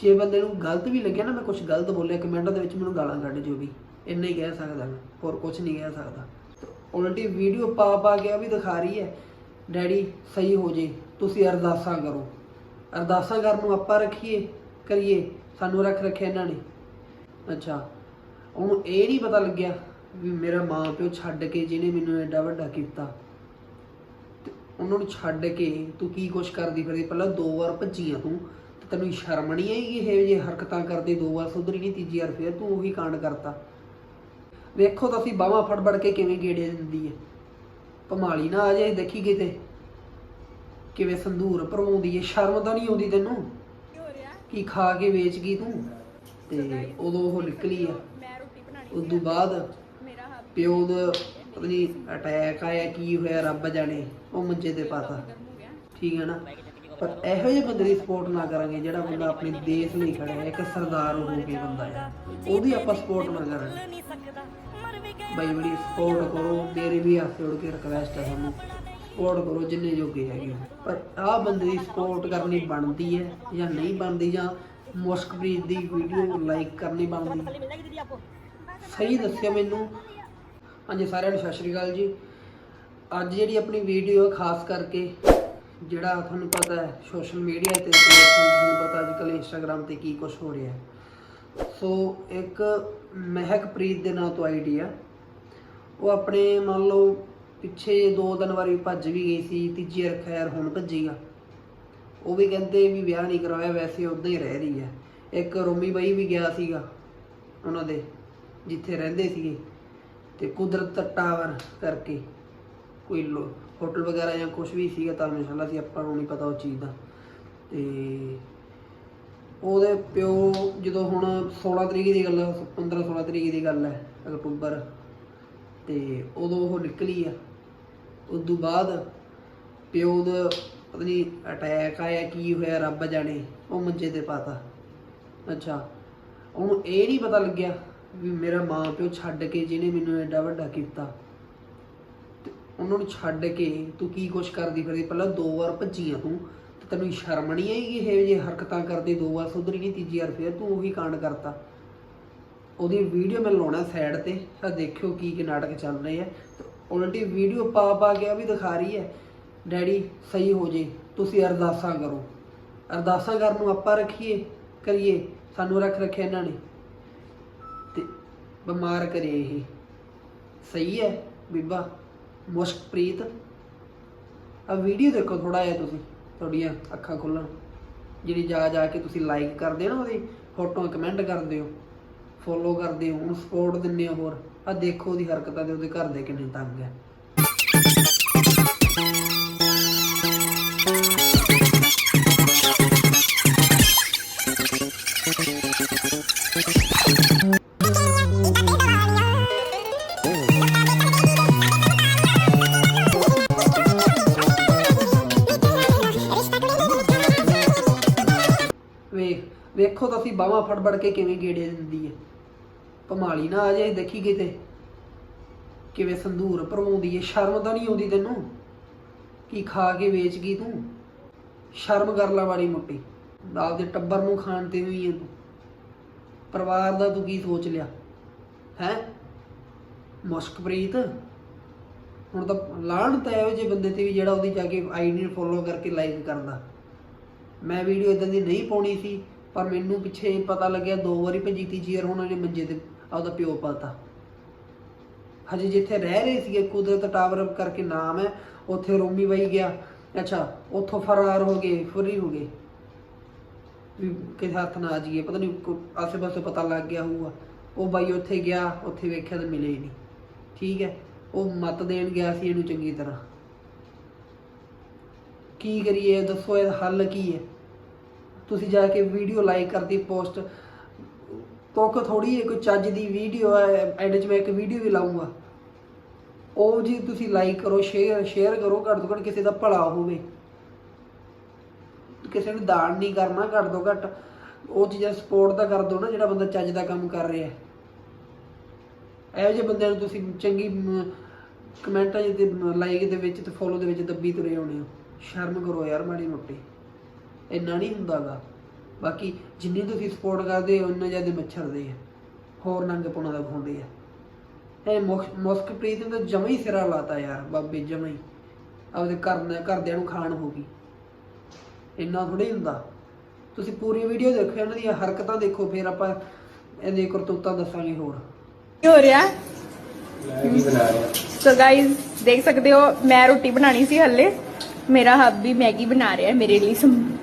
ਜੇ ਬੰਦੇ ਨੂੰ ਗਲਤ ਵੀ ਲੱਗਿਆ ਨਾ, ਮੈਂ ਕੁਝ ਗਲਤ ਬੋਲਿਆ, ਕਮੈਂਟਾਂ ਦੇ ਵਿੱਚ ਮੈਨੂੰ ਗਾਲਾਂ ਕੱਢ ਜੋ ਵੀ। ਇੰਨਾ ਹੀ ਕਹਿ ਸਕਦਾ ਮੈਂ, ਹੋਰ ਕੁਝ ਨਹੀਂ ਕਹਿ ਸਕਦਾ। ਉਲਟੀ ਵੀਡੀਓ ਪਾ ਪਾ ਕੇ ਆ ਵੀ ਦਿਖਾ ਰਹੀ ਹੈ, ਡੈਡੀ, ਸਹੀ ਹੋ ਜੇ, ਤੁਸੀਂ ਅਰਦਾਸਾਂ ਕਰੋ। ਅਰਦਾਸਾਂ ਕਰਨ ਨੂੰ ਆਪਾਂ ਰੱਖੀਏ, ਕਰੀਏ, ਸਾਨੂੰ ਰੱਖ ਰੱਖਿਆ ਇਹਨਾਂ ਨੇ। ਅੱਛਾ, ਉਹਨੂੰ ਇਹ ਨਹੀਂ ਪਤਾ ਲੱਗਿਆ ਵੀ ਮੇਰਾ ਮਾਂ ਪਿਓ ਛੱਡ ਕੇ ਜਿਹਨੇ ਮੈਨੂੰ ਐਡਾ ਵੱਡਾ ਕੀਤਾ। ਤੇ ਉਹਨਾਂ ਨੂੰ ਛੱਡ ਕੇ ਤੂੰ ਕੀ ਕੁਛ ਕਰਦੀ ਫਿਰਦੀ? ਪਹਿਲਾਂ ਦੋ ਵਾਰ ਭੱਜੀਆਂ ਤੂੰ। ਤੈਨੂੰ ਸ਼ਰਮ ਨਹੀਂ ਆਈ ਇਹ ਜੇ ਹਰਕਤਾਂ ਕਰਦੇ ਦੋ ਵਾਰ ਸੁਧਰੀ ਨਹੀਂ ਤੀਜੀ ਵਾਰ ਫੇਰ ਤੂੰ ਉਹੀ ਕਾਂਡ ਕਰਤਾ। ਵੇਖੋ ਤਾਂ ਅਸੀਂ ਬਾਹਾਂ ਫੜ ਫੜ ਕੇ ਕਿਵੇਂ ਗੇੜੇ ਦਿੰਦੀ ਹੈ। ਭਮਾਲੀ ਨਾ ਆ ਜਾਏ ਦੇਖੀ ਕਿਤੇ। ਕਿਵੇਂ ਸੰਧੂਰ ਭਰਵਾਉਂਦੀ ਹੈ। ਸ਼ਰਮ ਤਾਂ ਨਹੀਂ ਆਉਂਦੀ ਤੈਨੂੰ? ਕੀ ਖਾ ਕੇ ਵੇਚ ਗਈ ਤੂੰ? ਤੇ ਉਦੋਂ ਉਹ ਨਿਕਲੀ ਆ। ਉਸ ਤੋਂ ਬਾਅਦ ਪਿਓ ਦਾ ਪਤਾ ਨਹੀਂ ਅਟੈਕ ਆਇਆ ਕੀ ਹੋਇਆ ਰੱਬ ਜਾਣੇ। ਉਹ ਮੰਜੇ ਤੇ ਪਾਤਾ। ਠੀਕ ਹੈ ਨਾ? ਪਰ ਇਹੋ ਜਿਹੇ ਬੰਦੇ ਦੀ ਸਪੋਰਟ ਨਾ ਕਰਾਂਗੇ ਜਿਹੜਾ ਬੰਦਾ ਆਪਣੇ ਦੇਸ਼ ਲਈ ਖੜਾ ਹੈ, ਇੱਕ ਸਰਦਾਰ ਹੋ ਕੇ ਬੰਦਾ ਹੈ। ਉਹਦੀ ਆਪਾਂ ਸਪੋਰਟ ਨਾ ਕਰਾਂਗੇ। ਬਈ ਬੜੀ ਸਪੋਰਟ ਕਰੋ ਮੇਰੇ ਵੀ ਹੱਥ ਜੋੜ ਕੇ ਰਿਕਵੈਸਟ ਹੈ ਸਾਨੂੰ। ਸਪੋਰਟ ਕਰੋ ਜਿੰਨੇ ਜੋਗੇ ਹੈਗੇ ਹੋ। ਪਰ ਆਹ ਬੰਦੇ ਦੀ ਸਪੋਰਟ ਕਰਨੀ ਬਣਦੀ ਹੈ ਜਾਂ ਨਹੀਂ ਬਣਦੀ ਜਾਂ ਮੁਸ਼ਕਪ੍ਰੀਤ ਦੀ ਵੀਡੀਓ ਲਾਈਕ ਕਰਨੀ ਬਣਦੀ। ਸਹੀ ਦੱਸਿਓ ਮੈਨੂੰ। ਹਾਂਜੀ, ਸਾਰਿਆਂ ਨੂੰ ਸਤਿ ਸ਼੍ਰੀ ਅਕਾਲ ਜੀ। ਅੱਜ ਜਿਹੜੀ ਆਪਣੀ ਵੀਡੀਓ ਖਾਸ ਕਰਕੇ ਜਿਹੜਾ ਤੁਹਾਨੂੰ ਪਤਾ ਹੈ ਸੋਸ਼ਲ ਮੀਡੀਆ ਤੇ ਤੁਹਾਨੂੰ ਪਤਾ ਅੱਜ ਕੱਲ੍ਹ ਇੰਸਟਾਗ੍ਰam ਤੇ ਕੀ ਕੁਝ ਹੋ ਰਿਹਾ ਸੋ ਇੱਕ ਮਹਿਕਪ੍ਰੀਤ ਦੇ ਨਾਂ ਤੋਂ ਆਈਡੀ ਆ। ਉਹ ਆਪਣੇ ਮੰਨ ਲਓ ਪਿੱਛੇ ਦੋ ਦਿਨ ਵਾਰੀ ਭੱਜ ਵੀ ਗਈ ਸੀ, ਤੀਜੀ ਵਾਰ ਖੈਰ ਹੁਣ ਭੱਜੀ ਆ। ਉਹ ਵੀ ਕਹਿੰਦੇ ਵੀ ਵਿਆਹ ਨਹੀਂ ਕਰਵਾਇਆ ਵੈਸੇ ਉਦਾਂ ਹੀ ਰਹਿ ਰਹੀ ਹੈ। ਇੱਕ ਰੋਮੀ ਬਾਈ ਵੀ ਗਿਆ ਸੀਗਾ ਉਹਨਾਂ ਦੇ, ਜਿੱਥੇ ਰਹਿੰਦੇ ਸੀਗੇ। ਤੇ ਕੁਦਰਤ ਟਾਵਰ ਕਰਕੇ ਕੋਈ ਲੋ- ਹੋਟਲ ਵਗੈਰਾ ਜਾਂ ਕੁਝ ਵੀ ਸੀਗਾ ਧਰਮਸ਼ਾਲਾ ਸੀ, ਆਪਾਂ ਨੂੰ ਨਹੀਂ ਪਤਾ ਉਹ ਚੀਜ਼ ਦਾ। ਤੇ ਉਹਦੇ ਪਿਓ ਜਦੋਂ ਹੁਣ 16 ਤਰੀਕ ਦੀ ਗੱਲ 15 16 ਤਰੀਕ ਦੀ ਗੱਲ ਹੈ ਅਕਤੂਬਰ, ਤੇ ਉਦੋਂ ਉਹ ਨਿਕਲੀ ਆ। ਉਸ ਤੋਂ ਬਾਅਦ ਪਿਓ ਦਾ ਪਤਾ ਨਹੀਂ ਅਟੈਕ ਆਇਆ, ਕੀ ਹੋਇਆ, ਰੱਬ ਜਾਣੇ, ਉਹ ਮੰਜੇ ਤੇ ਪਾਤਾ। ਅੱਛਾ, ਉਹਨੂੰ ਇਹ ਨਹੀਂ ਪਤਾ ਲੱਗਿਆ ਵੀ ਮੇਰਾ ਮਾਂ ਪਿਓ ਛੱਡ ਕੇ ਜਿਹਨੇ ਮੈਨੂੰ ਐਡਾ ਵੱਡਾ ਕੀਤਾ। ਉਹਨਾਂ ਨੂੰ ਛੱਡ ਕੇ ਤੂੰ ਕੀ ਕੁਛ ਕਰਦੀ ਫਿਰਦੀ? ਪਹਿਲਾਂ ਦੋ ਵਾਰ ਭੱਜੀਆਂ ਤੂੰ, ਤੇ ਤੈਨੂੰ ਸ਼ਰਮ ਨਹੀਂ ਆਈ ਇਹ ਜੇ ਹਰਕਤਾਂ ਕਰਦੇ ਦੋ ਵਾਰ ਸੁਧਰੀ ਨਹੀਂ ਤੀਜੀ ਵਾਰ ਫਿਰ ਤੂੰ ਉਹੀ ਕਾਂਡ ਕਰਤਾ? ਉਹਦੀ ਵੀਡੀਓ ਮੈਂ ਲਾਉਣਾ ਸਾਈਡ ਤੇ ਆ ਦੇਖਿਓ ਕੀ ਕੀ ਨਾਟਕ ਚੱਲ ਰਹੇ ਆ। ਤੇ ਉਲਟੀ ਵੀਡੀਓ ਪਾ ਪਾ ਕੇ ਆ ਵੀ ਦਿਖਾ ਰਹੀ ਹੈ। ਡੈਡੀ, ਸਹੀ ਹੋ ਜੇ, ਤੁਸੀਂ ਅਰਦਾਸਾਂ ਕਰੋ। ਅਰਦਾਸਾਂ ਕਰਨ ਨੂੰ ਆਪਾਂ ਰੱਖੀਏ, ਕਰੀਏ, ਸਾਨੂੰ ਰੱਖ ਰੱਖਿਆ ਇਹਨਾਂ ਨੇ। ਤੇ ਬਿਮਾਰ ਕਰੇ ਇਹ। ਸਹੀ ਹੈ, ਬੀਬਾ। ਮੁਸ਼ਕਪ੍ਰੀਤ ਆ ਵੀਡੀਓ ਦੇਖੋ ਥੋੜਾ ਜਿਹਾ ਤੁਸੀਂ, ਤੁਹਾਡੀਆਂ ਅੱਖਾਂ ਖੁੱਲਣ। ਜਿਹੜੀ ਜਾ ਜਾ ਕੇ ਤੁਸੀਂ ਲਾਈਕ ਕਰਦੇ ਹੋ ਨਾ ਉਹਦੀ ਫੋਟੋਆਂ ਕਮੈਂਟ ਕਰਦੇ ਹੋ ਫੋਲੋ ਕਰਦੇ ਹੋ, ਉਹਨੂੰ ਸਪੋਰਟ ਦਿੰਦੇ ਹੋ ਹੋਰ ਆ ਦੇਖੋ ਉਹਦੀ ਹਰਕਤਾਂ ਦੇ ਉਹਦੇ ਘਰ ਦੇ ਕਿੰਨੇ ਤੰਗ ਹੈ। ਵੇਖ ਵੇਖੋ ਤਾਂ ਅਸੀਂ ਬਾਹਾਂ ਫੜ ਫੜ ਕੇ ਕਿਵੇਂ ਗੇੜੇ ਦਿੰਦੀ ਹੈ। ਭਮਾਲੀ ਨਾ ਆ ਜਾਏ ਦੇਖੀ ਕਿਤੇ। ਕਿਵੇਂ ਸੰਧੂਰ ਭਰਵਾਉਂਦੀ ਹੈ। ਸ਼ਰਮ ਤਾਂ ਨਹੀਂ ਆਉਂਦੀ ਤੈਨੂੰ? ਕੀ ਖਾ ਕੇ ਵੇਚ ਗਈ ਤੂੰ? ਸ਼ਰਮ ਕਰ ਲੈ ਵਾਲੀ ਮੋਟੀ। ਆਪਦੇ ਟੱਬਰ ਨੂੰ ਖਾਣ ਤੇ ਵੀ ਹੈ ਤੂੰ। ਪਰਿਵਾਰ ਦਾ ਤੂੰ ਕੀ ਸੋਚ ਲਿਆ? ਹੈ? ਮੁਸ਼ਕਪ੍ਰੀਤ ਹੁਣ ਤਾਂ ਲਾਹਣ ਤਾਂ ਇਹੋ ਜਿਹੇ ਬੰਦੇ ਤੇ ਵੀ ਜਿਹੜਾ ਉਹਦੀ ਜਾ ਕੇ ਆਈਡੀ ਨੂੰ ਫੋਲੋ ਕਰਕੇ ਲਾਈਕ ਕਰਦਾ। ਮੈਂ ਵੀਡੀਓ ਇਦਾਂ ਦੀ ਨਹੀਂ ਪਾਉਣੀ ਸੀ। ਪਰ ਮੈਨੂੰ ਪਿੱਛੇ ਪਤਾ ਲੱਗਿਆ ਦੋ ਵਾਰੀ ਭੱਜੀ ਤੀਜੀ ਵਾਰ ਉਹਨਾਂ ਨੇ ਮੰਜੇ ਤੇ ਆਪਦਾ ਪਿਓ ਪਾਤਾ ਹਜੇ ਜਿੱਥੇ ਰਹਿ ਰਹੇ ਸੀਗੇ, ਕੁਦਰਤ ਟਾਵਰ ਕਰਕੇ ਨਾਮ ਹੈ, ਉੱਥੇ ਰੋਮੀ ਬਾਈ ਗਿਆ। ਅੱਛਾ, ਉੱਥੋਂ ਫਰਾਰ ਹੋ ਗਏ, ਫੁਰੀ ਹੋ ਗਏ। ਵੀ ਕਿਸੇ ਹੱਥ ਨਾ ਆ ਜਾਈਏ ਪਤਾ ਨਹੀਂ ਆਸੇ ਪਾਸੇ ਪਤਾ ਲੱਗ ਗਿਆ ਹੋਊਗਾ। ਉਹ ਬਾਈ ਉੱਥੇ ਗਿਆ, ਉੱਥੇ ਵੇਖਿਆ ਤਾਂ ਮਿਲੇ ਹੀ ਨਹੀਂ ਠੀਕ ਹੈ, ਉਹ ਮਤ ਦੇਣ ਗਿਆ ਸੀ ਇਹਨੂੰ ਚੰਗੀ ਤਰ੍ਹਾਂ। ਕੀ ਕਰੀਏ, ਦੱਸੋ ਇਹਦਾ ਹੱਲ ਕੀ ਹੈ? ਤੁਸੀਂ ਜਾ ਕੇ ਵੀਡੀਓ ਲਾਈਕ ਕਰਦੀ, ਪੋਸਟ ਤੋਕ ਥੋੜੀ ਹੈ ਕੋਈ ਚੱਜ ਦੀ ਵੀਡੀਓ ਹੈ ਐਂਡ 'ਚ ਮੈਂ ਇੱਕ ਵੀਡੀਓ ਵੀ ਲਾਉਂਗਾ ਉਹ ਜੀ ਤੁਸੀਂ ਲਾਈਕ ਕਰੋ ਸ਼ੇਅਰ ਸ਼ੇਅਰ ਕਰੋ, ਘੱਟ ਤੋਂ ਘੱਟ ਕਿਸੇ ਦਾ ਭਲਾ ਹੋਵੇ। ਕਿਸੇ ਨੂੰ ਦਾਨ ਨਹੀਂ ਕਰਨਾ, ਘੱਟ ਤੋਂ ਘੱਟ ਉਹ ਚੀਜ਼ਾਂ ਸਪੋਰਟ ਤਾਂ ਕਰ ਦਿਓ ਨਾ, ਜਿਹੜਾ ਬੰਦਾ ਚੱਜ ਦਾ ਕੰਮ ਕਰ ਰਿਹਾ। ਹੈ ਇਹੋ ਜਿਹੇ ਬੰਦਿਆਂ ਨੂੰ ਤੁਸੀਂ ਚੰਗੀ ਕਮੈਂਟਾਂ ਤੇ ਲਾਈਕ ਦੇ ਵਿੱਚ ਤੇ ਫੋਲੋ ਦੇ ਵਿੱਚ ਦੱਬੀ ਤੁਰੇ ਹੋਣੇ ਹੋ। ਸ਼ਰਮ ਕਰੋ ਯਾਰ ਮਾੜੀ ਮੋਟੀ। ਇੰਨਾ ਨਹੀਂ ਹੁੰਦਾਗਾ। ਬਾਕੀ ਜਿੰਨੀ ਤੁਸੀਂ ਸਪੋਰਟ ਕਰਦੇ ਹੋ ਉਨੇ ਜ਼ਿਆਦਾ ਮੱਛਰਦੇ ਆ। ਹੋਰ ਨੰਗ ਪੁਣਾ ਦਾ ਖੁੰਦੇ ਆ। ਇਹ ਮੁਸਕਪ੍ਰੀਤ ਨੇ ਤਾਂ ਜਮਾ ਹੀ ਸਿਰਾ ਲਾਤਾ ਯਾਰ ਬਾਬੇ ਜਮਾ ਹੀ। ਆਪਦੇ ਘਰ ਨੇ ਘਰਦਿਆਂ ਨੂੰ ਖਾਣ ਹੋ ਗਈ। ਇੰਨਾ ਥੋੜੀ ਹੁੰਦਾ। ਤੁਸੀਂ ਪੂਰੀ ਵੀਡੀਓ ਦੇਖੋ ਇਹਨਾਂ ਦੀਆਂ ਹਰਕਤਾਂ ਦੇਖੋ ਫਿਰ ਆਪਾਂ ਇਹਦੇ ਕਰਤੂਤਾਂ ਦੱਸਾਂਗੇ ਹੋਰ। ਕੀ ਹੋ ਰਿਹਾ? ਸੋ ਗਾਇਸ ਦੇਖ ਸਕਦੇ ਹੋ ਮੈਂ ਰੋਟੀ ਬਣਾਣੀ ਸੀ ਹੱਲੇ। ਮੇਰਾ ਹੱਬੀ ਮੈਗੀ ਬਣਾ ਰਿਹਾ ਹੈ ਮੇਰੇ ਲਈ ਸੰਭਾਲ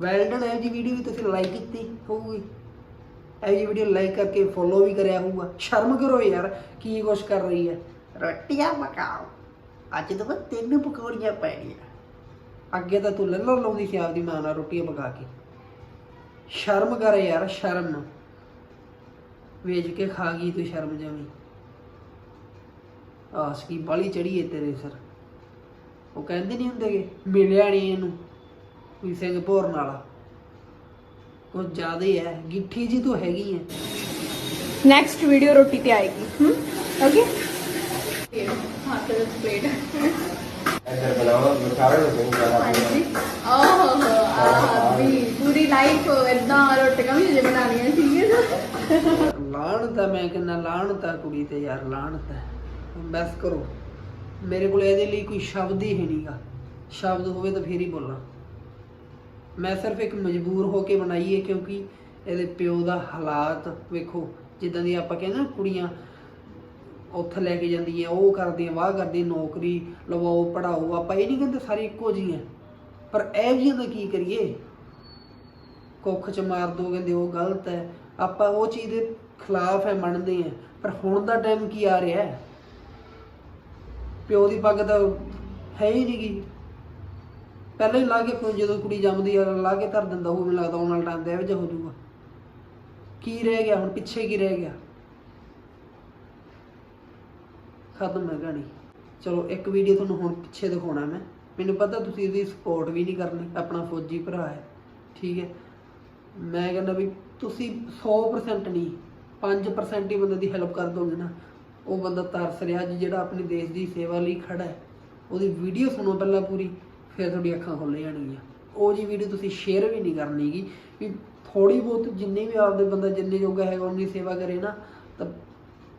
ਵੈਲਡਨ ਹੈ ਜੀ ਵੀਡੀਓ ਵੀ ਤੁਸੀਂ ਲਾਈਕ ਕੀਤੀ ਹੋਊਗੀ। ਇਹ ਜੀ ਵੀਡੀਓ ਲਾਈਕ ਕਰਕੇ ਫੋਲੋ ਵੀ ਕਰਿਆ ਹੋਊਗਾ। ਸ਼ਰਮ ਕਰੋ ਯਾਰ? ਕੀ ਕੁਛ ਕਰ ਰਹੀ ਹੈ? ਰੋਟੀਆਂ ਪਕਾਓ। ਅੱਜ ਤੋਂ ਬਸ ਤਿੰਨ ਪਕੌੜੀਆਂ ਪੈਣੀਆਂ। ਅੱਗੇ ਤਾਂ ਤੂੰ ਲੱਲੋ ਲਾਉਂਦੀ ਸੀ ਆਪਦੀ ਮਾਂ ਨਾਲ ਰੋਟੀਆਂ ਪਕਾ ਕੇ। ਸ਼ਰਮ ਕਰ ਯਾਰ, ਸ਼ਰਮ। ਵੇਚ ਕੇ ਖਾ ਗਈ ਤੂੰ ਸ਼ਰਮ ਜਮੀ। ਆਸਕੀ ਬਾਲੀ ਚੜੀ ਏ ਤੇਰੇ ਸਰ। ਉਹ ਕਹਿੰਦੇ ਨਹੀਂ ਹੁੰਦੇ ਕਿ ਮਿਲਿਆ ਨਹੀਂ ਇਹਨੂੰ। ਕੋਈ ਸਿੰਘ ਭੋਰਨ ਵਾਲਾ ਕੁਝ ਜ਼ਿਆਦਾ ਹੈ ਗਿੱਠੀ ਜੀ ਤਾਂ ਹੈਗੀ ਹੈ। ਨੈਕਸਟ ਵੀਡੀਓ ਰੋਟੀ ਤੇ ਆਏਗੀ। ਹਮ ਓਕੇ ਲਾਣ ਤਾਂ ਮੈਂ ਕਿੰਨਾ ਲਾਣ ਤਾਂ ਕੁੜੀ ਤੇ ਯਾਰ ਲਾਣ ਤਾਂ ਬਸ ਕਰੋ। ਮੇਰੇ ਕੋਲ ਇਹਦੇ ਲਈ ਕੋਈ ਸ਼ਬਦ ਹੀ ਨਹੀਂਗਾ ਸ਼ਬਦ ਹੋਵੇ ਤਾਂ ਫੇਰ ਹੀ ਬੋਲਾਂ। ਮੈਂ ਸਿਰਫ ਇੱਕ ਮਜਬੂਰ ਹੋ ਕੇ ਬਣਾਈ ਹੈ ਕਿਉਂਕਿ ਇਹਦੇ ਪਿਓ ਦਾ ਹਾਲਾਤ ਵੇਖੋ, ਜਿੱਦਾਂ ਦੀ ਆਪਾਂ ਕਹਿੰਦੇ ਨਾ ਕੁੜੀਆਂ ਉੱਥੇ ਲੈ ਕੇ ਜਾਂਦੀਆਂ, ਉਹ ਕਰਦੀਆਂ, ਵਾਹ ਕਰਦੀਆਂ ਨੌਕਰੀ ਲਵਾਓ ਪੜਾਓ ਆਪਾਂ ਇਹ ਨਹੀਂ ਕਹਿੰਦੇ ਸਾਰੇ ਇੱਕੋ ਜਿਹੇ ਪਰ ਇਹ ਜਿਹੀਆਂ ਦਾ ਕੀ ਕਰੀਏ? ਕੁੱਖ ਚ ਮਾਰ ਦੋ ਕਹਿੰਦੇ, ਉਹ ਗਲਤ ਹੈ। ਆਪਾਂ ਉਹ ਚੀਜ਼ ਦੇ ਖਿਲਾਫ ਹੈ, ਮੰਨਦੇ ਆ ਪਰ ਹੁਣ ਦਾ ਟਾਈਮ ਕੀ ਆ ਰਿਹਾ ਹੈ? ਪਿਓ ਦੀ ਪੱਗ ਤਾਂ ਹੈ ਹੀ ਨਹੀਂ ਗੀ। ਪਹਿਲਾਂ ਹੀ ਲਾ ਕੇ ਫੋਨ, ਜਦੋਂ ਕੁੜੀ ਜੰਮਦੀ ਆ, ਲਾ ਕੇ ਧਰ ਦਿੰਦਾ ਉਹ ਮੈਨੂੰ ਲੱਗਦਾ ਆਉਣ ਨਾਲ ਟਾਈਮ ਦੇ ਇਹੋ ਜਿਹਾ ਹੋ ਜਾਊਗਾ। ਕੀ ਰਹਿ ਗਿਆ ਹੁਣ, ਪਿੱਛੇ ਕੀ ਰਹਿ ਗਿਆ? ਖਤਮ ਹੈ ਕਹਾਣੀ। ਚਲੋ, ਇੱਕ ਵੀਡੀਓ ਤੁਹਾਨੂੰ ਹੁਣ ਪਿੱਛੇ ਦਿਖਾਉਣਾ ਮੈਂ। ਮੈਨੂੰ ਪਤਾ ਤੁਸੀਂ ਇਹਦੀ ਸਪੋਰਟ ਵੀ ਨਹੀਂ ਕਰਨੀ, ਆਪਣਾ ਫੌਜੀ ਭਰਾ ਹੈ, ਠੀਕ ਹੈ? ਮੈਂ ਕਹਿੰਦਾ ਵੀ ਤੁਸੀਂ 100% ਨਹੀਂ 5% ਹੀ ਬੰਦੇ ਦੀ ਹੈਲਪ ਕਰ ਦੋਗੇ ਨਾ। ਉਹ ਬੰਦਾ ਤਰਸ ਰਿਹਾ ਜੀ, ਜਿਹੜਾ ਆਪਣੇ ਦੇਸ਼ ਦੀ ਸੇਵਾ ਲਈ ਖੜਾ ਹੈ। ਉਹਦੀ ਵੀਡੀਓ ਸੁਣੋ ਪਹਿਲਾਂ ਪੂਰੀ। ਫਿਰ ਤੁਹਾਡੀ ਅੱਖਾਂ ਖੁੱਲ ਜਾਣਗੀਆਂ ਉਹ ਜੀ ਵੀਡੀਓ ਤੁਸੀਂ ਸ਼ੇਅਰ ਵੀ ਨਹੀਂ ਕਰਨੀਗੀ ਵੀ ਥੋੜੀ ਬਹੁਤ ਜਿੰਨੀ ਵੀ ਆਪਦੇ ਬੰਦਾ ਜਿੰਨੇ ਜੋਗਾ ਹੈਗਾ ਉਨੀ ਸੇਵਾ ਕਰੇ ਨਾ ਤਾਂ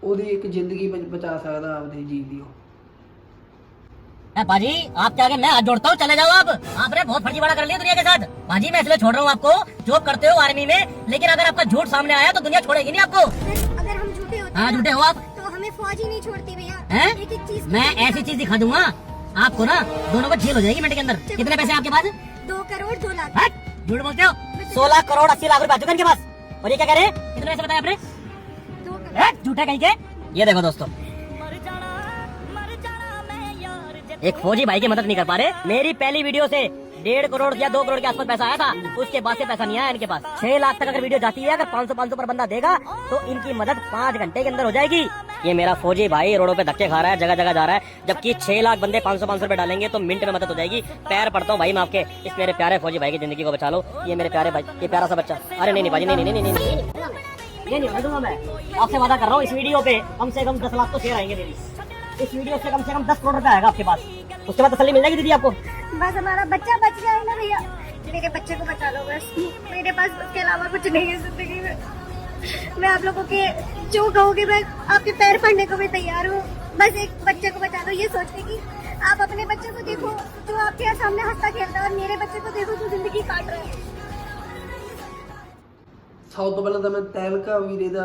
ਉਹਦੀ ਇੱਕ ਜ਼ਿੰਦਗੀ ਬਚ- ਬਚਾ ਸਕਦਾ ਆਪਦੇ ਜੀਵ ਦੀ ਉਹ ए, पाजी आपके आगे मैं हाथ जोड़ता हूँ चले जाओ आप आपने बहुत फर्जीवाड़ा कर लिया दुनिया के साथ पाजी मैं इसलिए छोड़ रहा हूँ आपको जॉब करते हो आर्मी में लेकिन अगर आपका झूठ सामने आया तो दुनिया छोड़ेगी नहीं आपको अगर हम झूठे होते हाँ ना, झूठे हो आप तो हमें फौज ही नहीं छोड़ती भैया हैं एक एक चीज मैं ऐसी चीज दिखा दूंगा आपको ना दोनों को झेल हो जाएगी मिनट के अंदर। कितने पैसे आपके पास? दो करोड़ दो लाख। झूठ बोलते हो? सोलह करोड़ अस्सी लाख रूपए इनके पास। और ये क्या कह रहे हैं? कितने पैसे बताए आपने? झूठा कहीं के? ये देखो दोस्तों। एक फौजी भाई की मदद नहीं कर पा रहे। मेरी पहली वीडियो से डेढ़ करोड़ या दो करोड़ के आसपास पैसा आया था। उसके बाद से पैसा नहीं आया इनके पास। छह लाख तक अगर वीडियो जाती है अगर पाँच सौ पाँच सौ पर बंदा देगा तो इनकी मदद पाँच घंटे के अंदर हो जाएगी। ये मेरा फौजी भाई रोडो पे धक्के खा रहा है जगह जगह जा रहा है। जबकि छह लाख बंदे पाँच सौ, पाँच सौ डालेंगे तो मिनट में मदद हो जाएगी। पैर पड़ता हूँ भाई मैं आपके। इस मेरे प्यारे फौजी भाई की ज़िंदगी को बचा लो। ये मेरे प्यारे भाई, ये प्यारा सा बच्चा। अरे नहीं भाई, नहीं नहीं नहीं नहीं नहीं। मैं आपसे वादा कर रहा हूँ, इस वीडियो पे कम से कम दस लाख तो शेयर आएँगे दीदी इस वीडियो से कम से कम दस करोड़ रुपया आएगा आपके पास। उसके बाद तसली मिल जाएगी दीदी आपको। बस हमारा बच्चा बच जाएगा भैया। मेरे बच्चे को बचा लो बस। मेरे पास उसके अलावा कुछ नहीं है ज़िंदगी में। मैं आप लोगों के जो कहोगे मैं आपके पैर पड़ने को भी तैयार हूँ बस एक बच्चे को बचा लो ये सोच के कि आप अपने बच्चे को देखो जो आपके यहाँ सामने हंसता खेलता है और मेरे बच्चे को देखो जो जिंदगी काट रहा है ਸਭ ਤੋਂ ਪਹਿਲਾਂ ਤਾਂ ਮੈਂ ਤਹਿਲਕਾ ਵੀਰੇ ਦਾ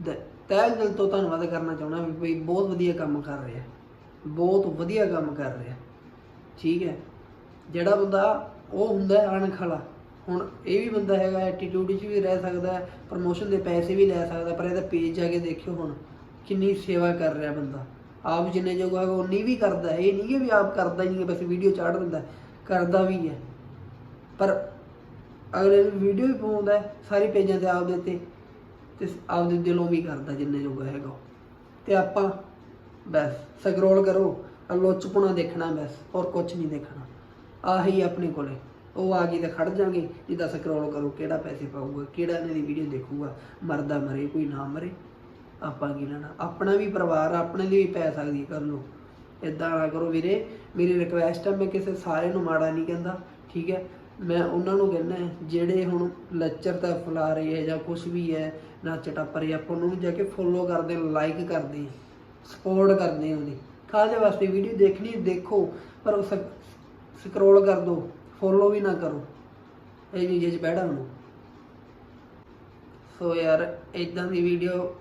ਦ- ਤਹਿ ਦਿਲ ਤੋਂ ਧੰਨਵਾਦ ਕਰਨਾ ਚਾਹੁੰਦਾ ਵੀ ਬਈ ਬਹੁਤ ਵਧੀਆ ਕੰਮ ਕਰ ਰਿਹਾ ਬਹੁਤ ਵਧੀਆ ਕੰਮ ਕਰ ਰਿਹਾ ਠੀਕ ਹੈ ਜਿਹੜਾ ਬੰਦਾ ਉਹ ਹੁੰਦਾ ਹੈ ਅਣਖ ਵਾਲਾ ਹੁਣ ਇਹ ਵੀ ਬੰਦਾ ਹੈਗਾ ਐਟੀਟਿਊਡ 'ਚ ਵੀ ਰਹਿ ਸਕਦਾ ਪ੍ਰਮੋਸ਼ਨ ਦੇ ਪੈਸੇ ਵੀ ਲੈ ਸਕਦਾ ਪਰ ਇਹਦਾ ਪੇਜ ਜਾ ਕੇ ਦੇਖਿਓ ਹੁਣ ਕਿੰਨੀ ਸੇਵਾ ਕਰ ਰਿਹਾ ਬੰਦਾ। ਆਪ ਜਿੰਨੇ ਜੋਗਾ ਹੈਗਾ ਉਨੀ ਵੀ ਕਰਦਾ ਇਹ ਨਹੀਂ ਕਿ ਵੀ ਆਪ ਕਰਦਾ ਹੀ ਨਹੀਂ ਬਸ ਵੀਡੀਓ ਚਾੜ ਦਿੰਦਾ ਕਰਦਾ ਵੀ ਹੈ। ਪਰ ਅਗਲੇ ਵੀਡੀਓ ਵੀ ਪਾਉਂਦਾ ਹੈ, ਸਾਰੇ ਪੇਜਾਂ ਤੇ ਆਪਦੇ ਤੇ ਤੇ ਆਪਦੇ ਦਿਲੋਂ ਵੀ ਕਰਦਾ ਜਿੰਨੇ ਜੋਗਾ ਹੈਗਾ ਉਹ। ਤੇ ਆਪਾਂ ਬਸ ਸਕਰੋਲ ਕਰੋ ਆਹ ਲੁੱਚਪੁਣਾ ਦੇਖਣਾ ਬਸ ਔਰ ਕੁਝ ਨਹੀਂ ਦੇਖਣਾ। ਆਹੀ ਆਪਣੇ ਕੋਲੇ। ਉਹ ਆ ਗਈ ਤਾਂ ਖੜ ਜਾਾਂਗੇ ਜਿੱਦਾਂ ਸਕਰੋਲ ਕਰੋ ਕਿਹੜਾ ਪੈਸੇ ਪਾਊਗਾ, ਕਿਹੜਾ ਇਹਨਾਂ ਦੀ ਵੀਡੀਓ ਦੇਖੂਗਾ, ਮਰਦਾ ਮਰੇ, ਕੋਈ ਨਾ ਮਰੇ। ਆਪਾਂ ਕੀ ਲੈਣਾ? ਆਪਣਾ ਵੀ ਪਰਿਵਾਰ, ਆਪਣੇ ਲਈ ਵੀ ਪੈ ਸਕਦੀ ਕਰ ਲਓ ਇਦਾਂ ਨਾ ਕਰੋ ਵੀਰੇ, ਮੇਰੀ ਰਿਕਵੈਸਟ ਹੈ ਮੈਂ ਕਿਸੇ ਸਾਰੇ ਨੂੰ ਮਾੜਾ ਨਹੀਂ ਕਹਿੰਦਾ, ਠੀਕ ਹੈ? ਮੈਂ ਉਹਨਾਂ ਨੂੰ ਕਹਿੰਦਾ ਜਿਹੜੇ ਹੁਣ ਲੈਕਚਰ ਤਾਂ ਫਲਾ ਰਹੇ ਹੈ ਜਾਂ ਕੁਝ ਵੀ ਹੈ ਨੱਚ ਟੱਪ ਰਹੇ, ਆਪਾਂ ਉਹਨਾਂ ਨੂੰ ਜਾ ਕੇ ਫੋਲੋ ਕਰਦੇ ਲਾਈਕ ਕਰਦੇ ਸਪੋਰਟ ਕਰਦੇ ਹਾਂ ਉਹਦੀ। ਕਾਹਦੇ ਵਾਸਤੇ? ਵੀਡੀਓ ਦੇਖਣੀ, ਦੇਖੋ, ਪਰ ਉਹ ਸਕਰੋਲ ਕਰ ਦਿਓ ਫੋਲੋ ਵੀ ਨਾ ਕਰੋ। ਇਹ ਚੀਜ਼ 'ਚ ਬੈਠਾ ਨੂੰ ਸੋ ਯਾਰ ਇਦਾਂ ਦੀ ਵੀਡੀਓ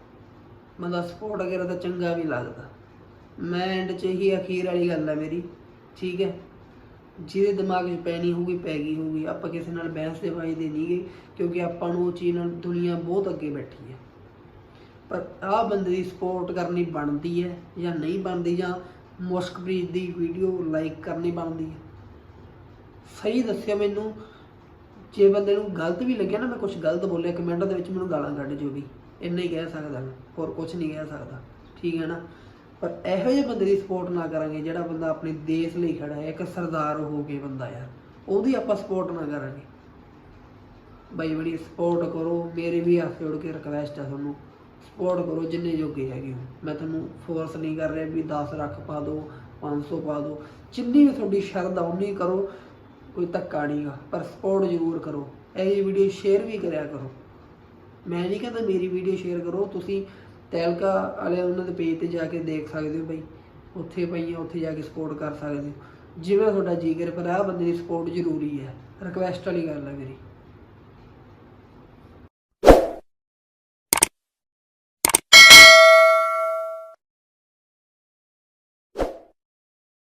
ਮਤਲਬ ਸਪੋਰਟ ਕਰੇ ਤਾਂ ਚੰਗਾ ਵੀ ਲੱਗਦਾ। ਮੈਂ ਐਂਡ 'ਚ ਹੀ ਅਖੀਰ ਵਾਲੀ ਗੱਲ ਹੈ ਮੇਰੀ, ਠੀਕ ਹੈ? ਜਿਹਦੇ ਦਿਮਾਗ 'ਚ ਪੈਣੀ ਹੋਊਗੀ, ਪੈ ਗਈ ਹੋਊਗੀ। ਆਪਾਂ ਕਿਸੇ ਨਾਲ ਬਹਿਸ ਦੇ ਵਾਈ ਨਹੀਂ ਗਏ, ਕਿਉਂਕਿ ਆਪਾਂ ਨੂੰ ਉਹ ਚੀਜ਼ ਨਾਲ ਦੁਨੀਆ ਬਹੁਤ ਅੱਗੇ ਬੈਠੀ ਹੈ। ਪਰ ਆਹ ਬੰਦੇ ਦੀ ਸਪੋਰਟ ਕਰਨੀ ਬਣਦੀ ਹੈ ਜਾਂ ਨਹੀਂ ਬਣਦੀ ਜਾਂ ਮੁਸ਼ਕਪ੍ਰੀਤ ਦੀ ਵੀਡੀਓ ਲਾਈਕ ਕਰਨੀ ਬਣਦੀ ਹੈ। ਸਹੀ ਦੱਸਿਓ ਮੈਨੂੰ। ਜੇ ਬੰਦੇ ਨੂੰ ਗਲਤ ਵੀ ਲੱਗਿਆ ਨਾ, ਮੈਂ ਕੁਝ ਗਲਤ ਬੋਲਿਆ, ਕਮੈਂਟਾਂ ਦੇ ਵਿੱਚ ਮੈਨੂੰ ਗਾਲਾਂ ਕੱਢ ਜੋ ਵੀ। ਇੰਨਾ ਹੀ ਕਹਿ ਸਕਦਾ ਮੈਂ, ਹੋਰ ਕੁਝ ਨਹੀਂ ਕਹਿ ਸਕਦਾ। ਠੀਕ ਹੈ ਨਾ? ਪਰ ਇਹੋ ਜਿਹੇ ਬੰਦੇ ਦੀ ਸਪੋਰਟ ਨਾ ਕਰਾਂਗੇ, ਜਿਹੜਾ ਬੰਦਾ ਆਪਣੇ ਦੇਸ਼ ਲਈ ਖੜਾ ਹੈ, ਇੱਕ ਸਰਦਾਰ ਹੋ ਕੇ ਬੰਦਾ ਯਾਰ। ਉਹਦੀ ਆਪਾਂ ਸਪੋਰਟ ਨਾ ਕਰਾਂਗੇ। ਬਾਈ ਬੜੀ ਸਪੋਰਟ ਕਰੋ, ਮੇਰੇ ਵੀ ਹੱਥ ਜੋੜ ਕੇ ਰਿਕਵੈਸਟ ਆ ਤੁਹਾਨੂੰ। ਸਪੋਰਟ ਕਰੋ ਜਿੰਨੇ ਜੋਗੇ ਹੈਗੇ ਹੋ। ਮੈਂ ਤੁਹਾਨੂੰ ਫੋਰਸ ਨਹੀਂ ਕਰ ਰਿਹਾ ਵੀ 10 ਲੱਖ ਪਾ ਦਿਓ 500 ਪਾ ਦਿਓ ਜਿੰਨੀ ਵੀ ਤੁਹਾਡੀ ਸ਼ਰਧਾ, ਉਨੀ ਕਰੋ। ਕੋਈ ਧੱਕਾ ਨਹੀਂਗਾ ਪਰ ਸਪੋਰਟ ਜ਼ਰੂਰ ਕਰੋ। ਇਹ ਵੀਡੀਓ ਸ਼ੇਅਰ ਵੀ ਕਰਿਆ ਕਰੋ। ਮੈਂ ਨਹੀਂ ਕਹਿੰਦਾ ਮੇਰੀ ਵੀਡੀਓ ਸ਼ੇਅਰ ਕਰੋ, ਤੁਸੀਂ ਤੈਲਕਾ ਵਾਲੇ ਉਹਨਾਂ ਦੇ ਪੇਜ ਤੇ ਜਾ ਕੇ ਦੇਖ ਸਕਦੇ ਹੋ ਬਈ। ਉੱਥੇ ਪਈਆਂ ਉੱਥੇ ਜਾ ਕੇ ਸਪੋਰਟ ਕਰ ਸਕਦੇ ਹੋ। ਜਿਵੇਂ ਤੁਹਾਡਾ ਜੀ ਕਰੇ ਪਰ ਆਹ ਬੰਦੇ ਦੀ ਸਪੋਰਟ ਜ਼ਰੂਰੀ ਹੈ। ਰਿਕਵੈਸਟ ਵਾਲੀ ਗੱਲ ਹੈ ਮੇਰੀ।